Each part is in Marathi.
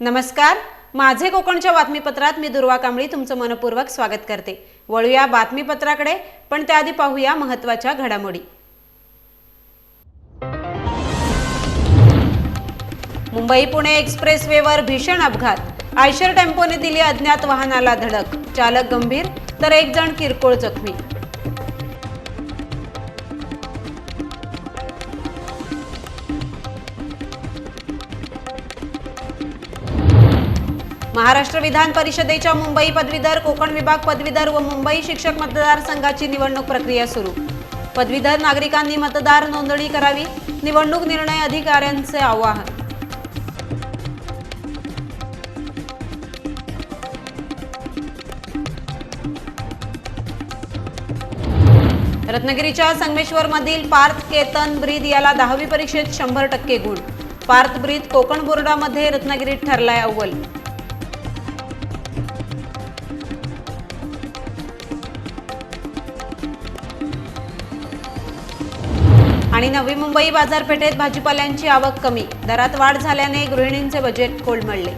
नमस्कार. माझे कोकणच्या बातमीपत्रात मी दुर्वा कांबळी तुमचं मनपूर्वक स्वागत करते. वळूया बातमीपत्राकडे पण त्याआधी पाहूया महत्त्वाच्या घडामोडी. मुंबई पुणे एक्सप्रेसवेवर भीषण अपघात. आयशर टेम्पोने दिली अज्ञात वाहनाला धडक. चालक गंभीर तर एक जण किरकोळ जखमी. महाराष्ट्र विधान परिषदेच्या मुंबई पदवीधर कोकण विभाग पदवीधर व मुंबई शिक्षक मतदारसंघाची निवडणूक प्रक्रिया सुरू. पदवीधर नागरिकांनी मतदार नोंदणी करावी निवडणूक निर्णय अधिकाऱ्यांचे आवाहन. रत्नागिरीच्या संगमेश्वरमधील पार्थ केतन ब्रीद याला दहावी परीक्षेत शंभर टक्के गुण. पार्थ ब्रीद कोकण बोर्डामध्ये रत्नागिरीत ठरलाय अव्वल. आणि नवी मुंबई बाजारपेठेत भाजीपाल्यांची आवक कमी. दरात वाढ झाल्याने गृहिणींचे बजेट कोलमडले.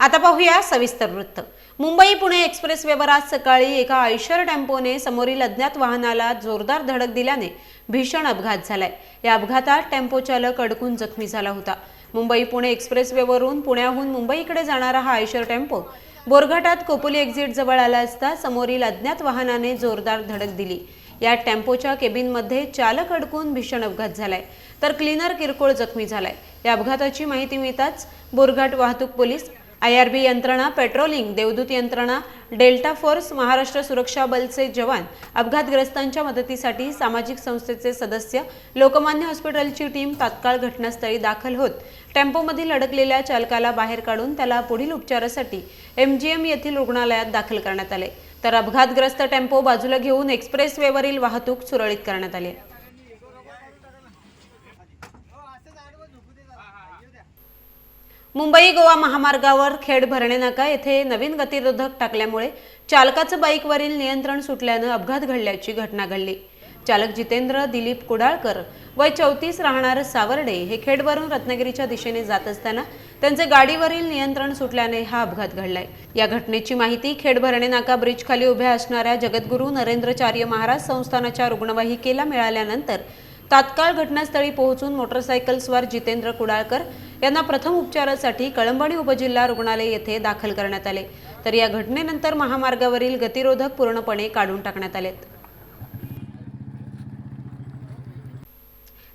आता पाहूया सविस्तर वृत्त. मुंबई पुणे एक्सप्रेस वेवर आज सकाळी एका आयशर टेम्पोने समोरील अज्ञात वाहनाला जोरदार धडक दिल्याने भीषण अपघात झालाय. या अपघातात टेम्पो चालक अडकून जखमी झाला होता. मुंबई पुणे एक्सप्रेसवेवरून पुण्याहून मुंबईकडे जाणारा हा आयशर टेम्पो बोरघाटात कोपोली एक्झिट जवळ आला असता समोरील अज्ञात वाहनाने जोरदार धडक दिली. या टेम्पोच्या केबिनमध्ये चालक अडकून भीषण अपघात झालाय. तर क्लीनर किरकोळ जखमी झालाय. या अपघाताची माहिती मिळताच बोरघाट वाहतूक पोलीस आय आर बी यंत्रणा पेट्रोलिंग देवदूत यंत्रणा डेल्टा फोर्स महाराष्ट्र सुरक्षा बलचे जवान अपघातग्रस्तांच्या मदतीसाठी सामाजिक संस्थेचे सदस्य लोकमान्य हॉस्पिटलची टीम तात्काळ घटनास्थळी दाखल होत. टेम्पोमधील अडकलेल्या चालकाला बाहेर काढून त्याला पुढील उपचारासाठी एमजीएम येथील रुग्णालयात दाखल करण्यात आले. तर अपघातग्रस्त टेम्पो बाजूला घेऊन एक्सप्रेस वेवरील वाहतूक सुरळीत करण्यात आली. मुंबई गोवा महामार्गावर खेड भरणे नाका. येथे नवीन गतिरोधक टाकल्यामुळे चालकाचं बाईकवरील नियंत्रण सुटल्यानं अपघात घडल्याची घटना घडली. चालक जितेंद्र दिलीप कुडाळकर वय चौतीस राहणार सावर्डे हे खेडवरून रत्नागिरीच्या दिशेने जात असताना त्यांचे गाडीवरील नियंत्रण सुटल्याने हा अपघात घडलाय. या घटनेची माहिती खेड भरणे नाका ब्रिज खाली उभ्या असणाऱ्या जगद्गुरू नरेंद्रचार्य महाराज संस्थानाच्या रुग्णवाहिकेला मिळाल्यानंतर तात्काळ घटनास्थळी पोहोचून मोटरसायकलस्वार जितेंद्र कुडाळकर यांना प्रथम उपचारासाठी कळंबणी उपजिल्हा रुग्णालय येथे दाखल करण्यात आले. तर या घटनेनंतर महामार्गावरील गतिरोधक पूर्णपणे काढून टाकण्यात आलेत.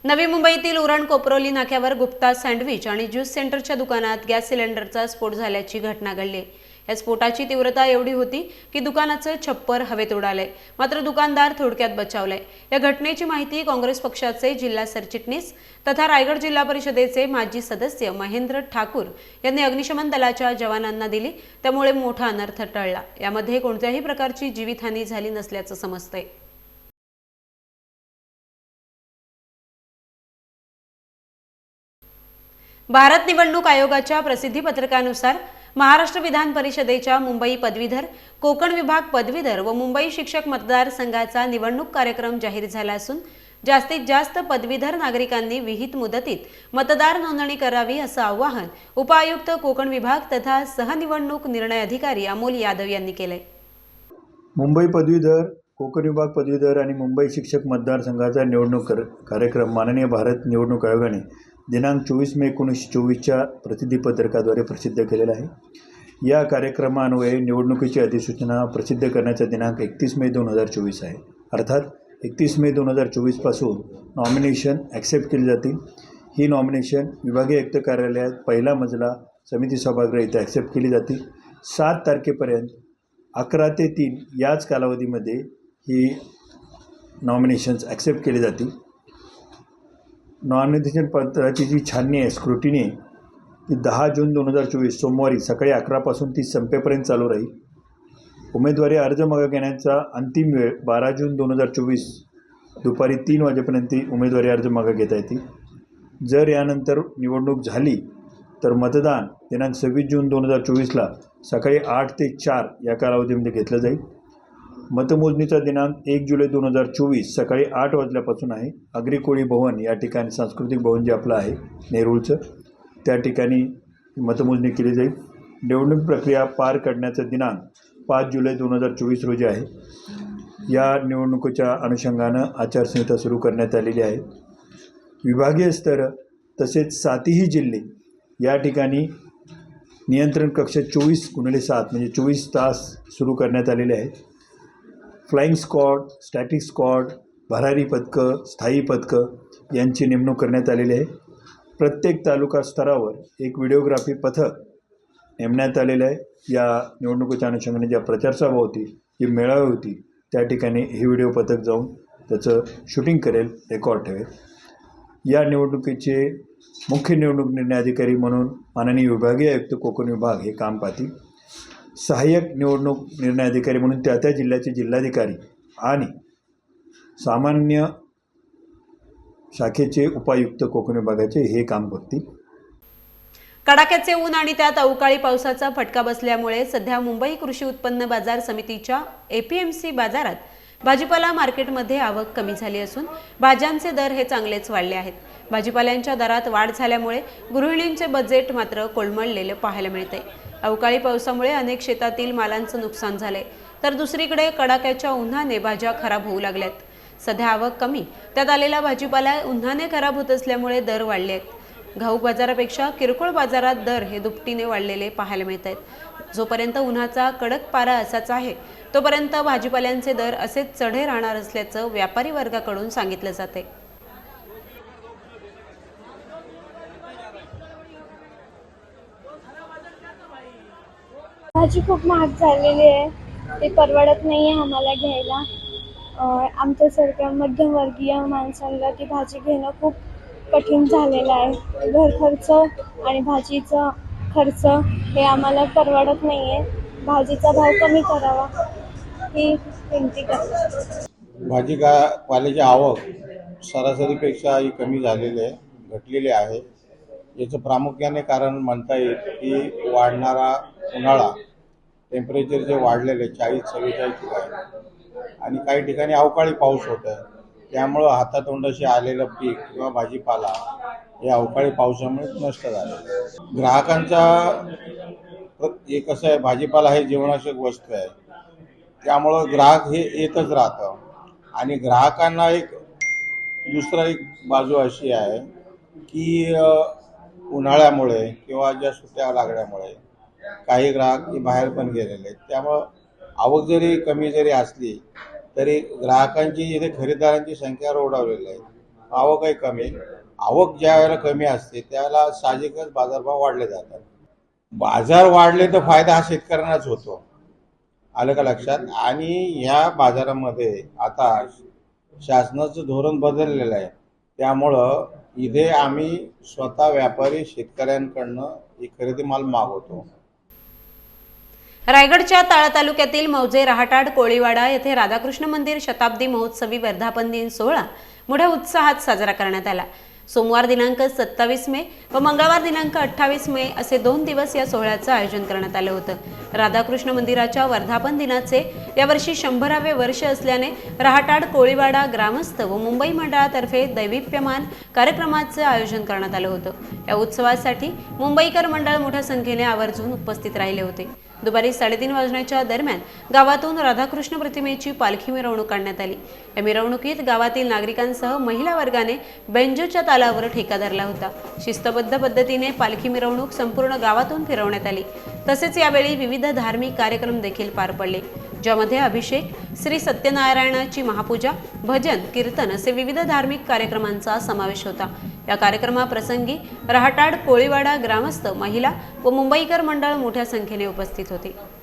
नवी मुंबईतील उरण कोपरोली नाक्यावर गुप्ता सँडविच आणि ज्यूस सेंटरच्या दुकानात गॅस सिलेंडरचा स्फोट झाल्याची घटना घडली. या स्फोटाची तीव्रता एवढी होती की दुकानाचं छप्पर हवेत उडाले. मात्र दुकानदार थोडक्यात बचावलाय या घटनेची माहिती काँग्रेस पक्षाचे जिल्हा सरचिटणीस तथा रायगड जिल्हा परिषदेचे माजी सदस्य महेंद्र ठाकूर यांनी अग्निशमन दलाच्या जवानांना दिली. त्यामुळे मोठा अनर्थ टळला. यामध्ये कोणत्याही प्रकारची जीवितहानी झाली नसल्याचं समजतंय. भारत निवडणूक आयोगाच्या प्रसिद्धी पत्रकानुसार महाराष्ट्र विधान परिषदेच्या मुंबई पदवीधर कोकण विभाग पदवीधर व मुंबई शिक्षक मतदारसंघाचा निवडणूक कार्यक्रम जाहीर झाला असून जास्तीत जास्त पदवीधर नागरिकांनी विहित मुदतीत मतदार नोंदणी करावी असं आवाहन उपायुक्त कोकण विभाग तथा सहनिवडणूक निर्णय अधिकारी अमोल यादव यांनी केलंय. मुंबई पदवीधर कोकण विभाग पदवीधर आणि मुंबई शिक्षक मतदारसंघाचा निवडणूक कर कार्यक्रम माननीय भारत निवडणूक आयोगाने दिनांक चोवीस मे एकोणीसशे चोवीसच्या प्रसिद्धीपत्रकाद्वारे प्रसिद्ध केलेला आहे. या कार्यक्रमान्वये निवडणुकीची अधिसूचना प्रसिद्ध करण्याचा दिनांक एकतीस मे दोन हजार चोवीस आहे. अर्थात एकतीस मे दोन हजार चोवीसपासून नॉमिनेशन ॲक्सेप्ट केली जातील. ही नॉमिनेशन विभागीय आयुक्त कार्यालयात पहिला मजला समिती सभागृह इथे ॲक्सेप्ट केली जातील. सात तारखेपर्यंत अकरा ते तीन याच कालावधीमध्ये ही नॉमिनेशन्स ॲक्सेप्ट केली जातील. नॉमिनेशन पत्राची जी छाननी आहे स्क्रुटिनी ती दहा जून दोन हजार चोवीस सोमवारी सकाळी अकरापासून ती संपेपर्यंत चालू राहील. उमेदवारी अर्ज मागे घेण्याचा अंतिम वेळ बारा जून दोन हजार चोवीस दुपारी तीन वाजेपर्यंत ती उमेदवारी अर्ज मागे घेता येतील. जर यानंतर निवडणूक झाली तर मतदान दिनांक सव्वीस जून दोन हजार चोवीसला सकाळी आठ ते चार या कालावधीमध्ये घेतलं जाईल. मतमोजणीचा दिनांक एक जुलै दोन हजार चोवीस सकाळी आठ वाजल्यापासून आहे. आगरी कोळी भवन या ठिकाणी सांस्कृतिक भवन जे आपलं आहे नेरूळचं त्या ठिकाणी मतमोजणी केली जाईल. निवडणूक प्रक्रिया पार करण्याचा दिनांक पाच जुलै दोन हजार चोवीस रोजी आहे. या निवडणुकीच्या अनुषंगानं आचारसंहिता सुरू करण्यात आलेली आहे. विभागीय स्तर तसेच सातही जिल्हे या ठिकाणी नियंत्रण कक्ष चोवीस गुणिले सात म्हणजे चोवीस तास सुरू करण्यात आलेले आहेत. फ्लाईंग स्क्वॉड स्टॅटिक स्क्वॉड भरारी पथकं स्थायी पथकं यांची नेमणूक करण्यात आलेली आहे. प्रत्येक तालुका स्तरावर एक व्हिडिओग्राफी पथक नेमण्यात आलेलं आहे. या निवडणुकीच्या अनुषंगाने ज्या प्रचारसभा होती जी मेळावे होती त्या ठिकाणी हे व्हिडिओ पथक जाऊन त्याचं शूटिंग करेल रेकॉर्ड ठेवेल. या निवडणुकीचे मुख्य निवडणूक निर्णय अधिकारी म्हणून माननीय विभागीय आयुक्त कोकण विभाग हे काम पाहतील. सहाय्यक निवडणूक निर्णय अधिकारी म्हणून त्या त्या जिल्ह्याचे जिल्हाधिकारी आणि सामान्य शाखेचे उपायुक्त कोकण विभागाचे हे काम करतील कडाक्याचे ऊन आणि त्यात अवकाळी पावसाचा फटका बसल्यामुळे सध्या मुंबई कृषी उत्पन्न बाजार समितीच्या एपीएमसी बाजारात भाजीपाला मार्केटमध्ये आवक कमी झाली असून भाज्यांचे दर हे चांगलेच वाढले आहेत. भाजीपाल्यांच्या दरात वाढ झाल्यामुळे गृहिणींचे बजेट मात्र कोलमडलेले पाहायला मिळते अवकाळी पावसामुळे अनेक शेतातील मालांचं नुकसान झाले तर दुसरीकडे कडाक्याच्या उन्हाने भाज्या खराब होऊ लागल्यात. सध्या आवक कमी. त्यात आलेला भाजीपाला उन्हाने खराब होत असल्यामुळे दर वाढले आहेत. घाऊक बाजारापेक्षा किरकोळ बाजारात दर हे दुपटीने वाढलेले पाहायला मिळत आहेत जोपर्यंत उन्हाचा कडक पारा असाच आहे तोपर्यंत भाजीपाल्यांचे दर असेच चढे राहणार असल्याचं व्यापारी वर्गाकडून सांगितलं जाते भाजी खूप महाग झालेली आहे. ते परवडत नाही आहे आम्हाला घ्यायला. आमच्यासारख्या मध्यमवर्गीय माणसांना ती भाजी घेणं खूप कठीण झालेलं आहे. घर खर्च आणि भाजीचा खर्च हे आम्हाला परवडत नाही आहे भाजीचा भाव कमी करावा. ही विनंती करते. भाजी का पाल्याची आवक सरासरीपेक्षा ही कमी झालेली आहे घटलेली आहे. याचं प्रामुख्याने कारण म्हणता येईल की वाढणारा उन्हाळा टेम्परेचर जे वाढलेलं आहे चाळीस चव्वेचाळीस ठिकाणी आणि काही ठिकाणी अवकाळी पाऊस होत आहे. त्यामुळं हातातोंडाशी आलेलं पीक किंवा भाजीपाला हे अवकाळी पावसामुळे नष्ट झाले. ग्राहकांचा हे कसं आहे भाजीपाला हे जीवनावश्यक वस्तू आहे. त्यामुळं ग्राहक हे येतच राहतं. आणि ग्राहकांना एक दुसरा एक बाजू अशी आहे की उन्हाळ्यामुळे किंवा ज्या सुट्ट्या लागल्यामुळे काही ग्राहक हे बाहेर पण गेलेले आहेत. त्यामुळं आवक जरी कमी जरी असली तरी ग्राहकांची इथे खरेदीदारांची संख्या रोडावलेली आहे. आवकही कमी आवक ज्या वेळेला कमी असते त्यावेळेला साहजिकच बाजारभाव वाढले जातात. बाजार वाढले तर फायदा हा शेतकऱ्यांनाच होतो. आलं का लक्षात? आणि ह्या बाजारामध्ये आता शासनाचं धोरण बदललेलं आहे. त्यामुळं इथे आम्ही स्वतः व्यापारी शेतकऱ्यांकडनं ही खरेदी माल मागवतो. रायगडच्या ताळा तालुक्यातील मौजे रहाटाड कोळीवाडा येथे राधाकृष्ण मंदिर शताब्दी महोत्सवी वर्धापन दिन सोहळा मोठ्या उत्साहात साजरा करण्यात आला. सोमवार दिनांक सत्तावीस मे व मंगळवार दिनांक अठ्ठावीस मे असे दोन दिवस या सोहळ्याचं आयोजन करण्यात आलं होतं. राधाकृष्ण मंदिराच्या वर्धापन दिनाचे यावर्षी शंभरावे वर्ष असल्याने रहाटाड कोळीवाडा ग्रामस्थ व मुंबई मंडळातर्फे दैविप्यमान कार्यक्रमाचं आयोजन करण्यात आलं होतं. या उत्सवासाठी मुंबईकर मंडळ मोठ्या संख्येने आवर्जून उपस्थित राहिले होते. दुपारी साडेतीन वाजण्याच्या दरम्यान गावातून राधाकृष्ण प्रतिमेची पालखी मिरवणूक काढण्यात आली. या मिरवणुकीत गावातील नागरिकांसह महिला वर्गाने बेंजूच्या तालावर ठेका धरला होता. शिस्तबद्ध पद्धतीने पालखी मिरवणूक संपूर्ण गावातून फिरवण्यात आली. तसेच यावेळी विविध धार्मिक कार्यक्रम देखील पार पडले. ज्यामध्ये अभिषेक श्री सत्यनारायणाची महापूजा भजन कीर्तन असे विविध धार्मिक कार्यक्रमांचा समावेश होता. या कार्यक्रमाप्रसंगी रहाटाड कोळीवाडा ग्रामस्थ महिला व मुंबईकर मंडळ मोठ्या संख्येने उपस्थित होते.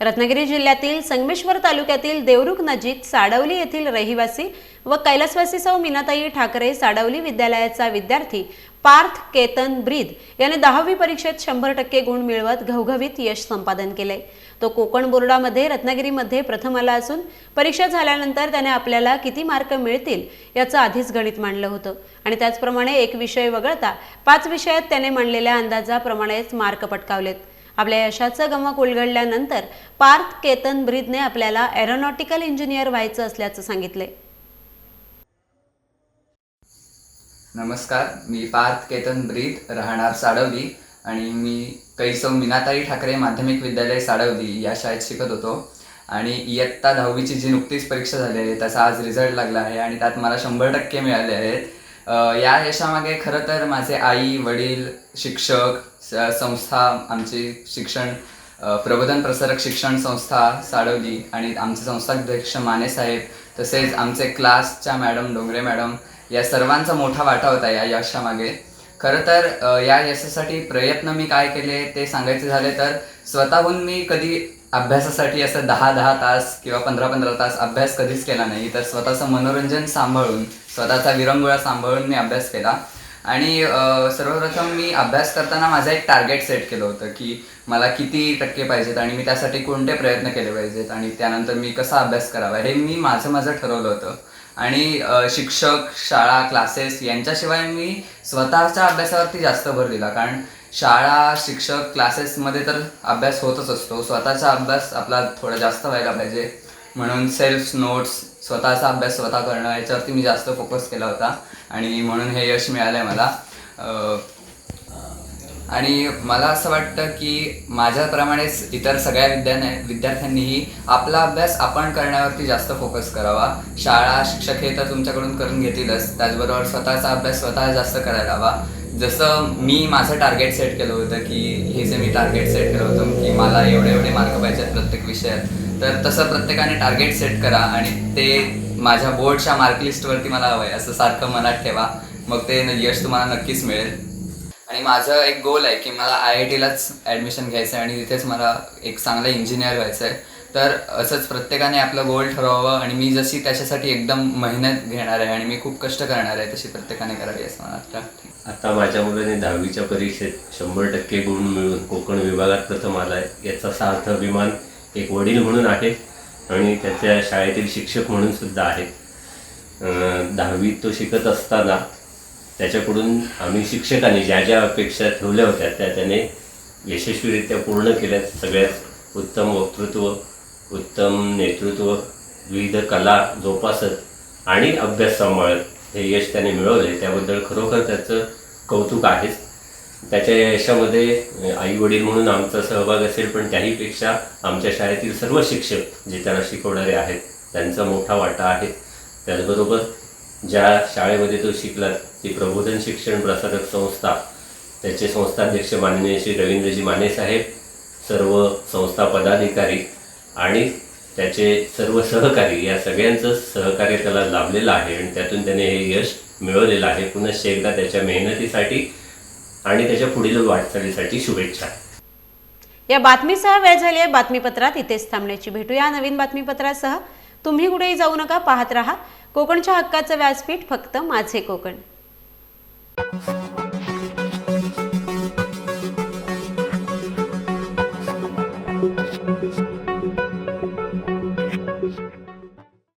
रत्नागिरी जिल्ह्यातील संगमेश्वर तालुक्यातील देवरुख नजीक साडवली येथील रहिवासी व कैलासवासी सौ मीनाताई ठाकरे साडवली विद्यालयाचा विद्यार्थी पार्थ केतन ब्रीद याने दहावी परीक्षेत शंभर टक्के गुण मिळवत घवघवीत यश संपादन केलंय तो कोकण बोर्डामध्ये रत्नागिरीमध्ये प्रथम आला असून परीक्षा झाल्यानंतर त्याने आपल्याला किती मार्क मिळतील याचं आधीच गणित मांडलं होतं. आणि त्याचप्रमाणे एक विषय वगळता पाच विषयात त्याने मांडलेल्या अंदाजाप्रमाणेच मार्क पटकावलेत. आपल्या यशाचं गमक उलगडल्यानंतर पार्थ केतन ब्रीदने आपल्याला एरोनॉटिकल इंजिनियर व्हायचं असल्याचं सांगितले नमस्कार मी पार्थ केतन ब्रीद राहणार साडवली आणि मी कैसव मीनाताई ठाकरे माध्यमिक विद्यालय साडवली या शाळेत शिकत होतो. आणि इयत्ता दहावीची जी नुकतीच परीक्षा झाली आहे त्याचा आज रिझल्ट लागला आहे आणि त्यात मला शंभर टक्के मिळाले आहेत. या यशामागे खरं तर माझे आई वडील शिक्षक संस्था आमची शिक्षण प्रबोधन प्रसारक शिक्षण संस्था साडवली आणि आमचे संस्थाध्यक्ष माने साहेब तसेच आमचे क्लासच्या मॅडम डोंगरे मॅडम या सर्वांचा मोठा वाटा होता या यशामागे. खरं तर या यशासाठी प्रयत्न मी काय केले ते सांगायचे झाले तर स्वतःहून मी कधी अभ्यासासाठी असं दहा दहा तास किंवा पंधरा पंधरा तास अभ्यास कधीच केला नाही तर स्वतःचं मनोरंजन सांभाळून स्वतःचा विरंगुळा सांभाळून मी अभ्यास केला. आणि सर्वप्रथम मी अभ्यास करताना माझं एक टार्गेट सेट केलं होतं की मला किती टक्के पाहिजेत आणि मी त्यासाठी कोणते प्रयत्न केले पाहिजेत आणि त्यानंतर मी कसा अभ्यास करावा हे मी माझं माझं ठरवलं होतं. आणि शिक्षक शाळा क्लासेस यांच्याशिवाय मी स्वतःच्या अभ्यासावरती जास्त भर दिला. कारण शाळा शिक्षक क्लासेसमध्ये तर अभ्यास होतच असतो. स्वतःचा अभ्यास आपला थोडा जास्त व्हायला पाहिजे. म्हणून सेल्फ नोट्स स्वतःचा अभ्यास स्वतः करणं याच्यावरती मी जास्त फोकस केला होता. आणि म्हणून हे यश मिळालं आहे मला आणि मला असं वाटतं की माझ्याप्रमाणेच इतर सगळ्या विद्यार्थ्या विद्यार्थ्यांनीही आपला अभ्यास आपण करण्यावरती जास्त फोकस करावा. शाळा शिक्षक हे तर तुमच्याकडून करून घेतीलच. त्याचबरोबर स्वतःचा अभ्यास स्वतः जास्त करायला हवा. जसं मी माझं टार्गेट सेट केलं होतं की हे जे मी टार्गेट सेट केलं होतं की मला एवढे एवढे मार्क पाहिजेत प्रत्येक विषयात. तर तसं प्रत्येकाने टार्गेट सेट करा आणि ते माझ्या बोर्डच्या मार्कलिस्टवरती मला हवं आहे असं सारखं मनात ठेवा. मग ते यश तुम्हाला नक्कीच मिळेल. आणि माझं एक गोल आहे की मला आय आय टीलाच ॲडमिशन घ्यायचं आहे आणि तिथेच मला एक चांगला इंजिनियर व्हायचं आहे तर असंच प्रत्येकाने आपलं गोल ठरवावं आणि मी जशी त्याच्यासाठी एकदम मेहनत घेणार आहे आणि मी खूप कष्ट करणार आहे तशी प्रत्येकाने करावी असं मला वाटतं. आता माझ्या मुलाने दहावीच्या परीक्षेत शंभर टक्के गुण मिळून कोकण विभागात प्रथम आला आहे याचा सार्थ अभिमान एक वडील म्हणून आहे आणि त्याच्या शाळेतील शिक्षक म्हणून सुद्धा आहेत. दहावीत तो शिकत असताना त्याच्याकडून आम्ही शिक्षकांनी ज्या ज्या अपेक्षा ठेवल्या होत्या त्या त्याने यशस्वीरित्या पूर्ण केल्या सगळ्यात उत्तम वक्तृत्व उत्तम नेतृत्व विविध कला जोपासत आणि अभ्यास सांभाळत हे यश त्याने मिळवले त्याबद्दल खरोखर त्याचं कौतुक आहेच. त्याच्या यशामध्ये आई वडील म्हणून आमचा सहभाग असेल पण त्याहीपेक्षा आमच्या शाळेतील सर्व शिक्षक जे त्यांना शिकवणारे आहेत त्यांचा मोठा वाटा आहे. त्याचबरोबर ज्या शाळेमध्ये तो शिकला ती प्रबोधन शिक्षण प्रसारक संस्था त्याचे संस्थाध्यक्ष माननीय श्री रवींद्रजी माने साहेब सर्व संस्था पदाधिकारी आणि त्याचे सर्व सहकारी या सगळ्यांचं सहकार्य त्याला लाभलेलं आहे आणि त्यातून त्याने हे यश मिळवलेलं आहे. पुनश्च एकदा त्याच्या मेहनतीसाठी आणि त्याच्या पुढील वाटचालीसाठी शुभेच्छा. या बातमीसह वेळ झाली आहे. बातमीपत्रात इथेच थांबण्याची. भेटूया नवीन बातमीपत्रासह. तुम्ही कुठेही जाऊ नका पाहत रहा. कोकणच्या हक्काचं व्यासपीठ फक्त माझे कोकण.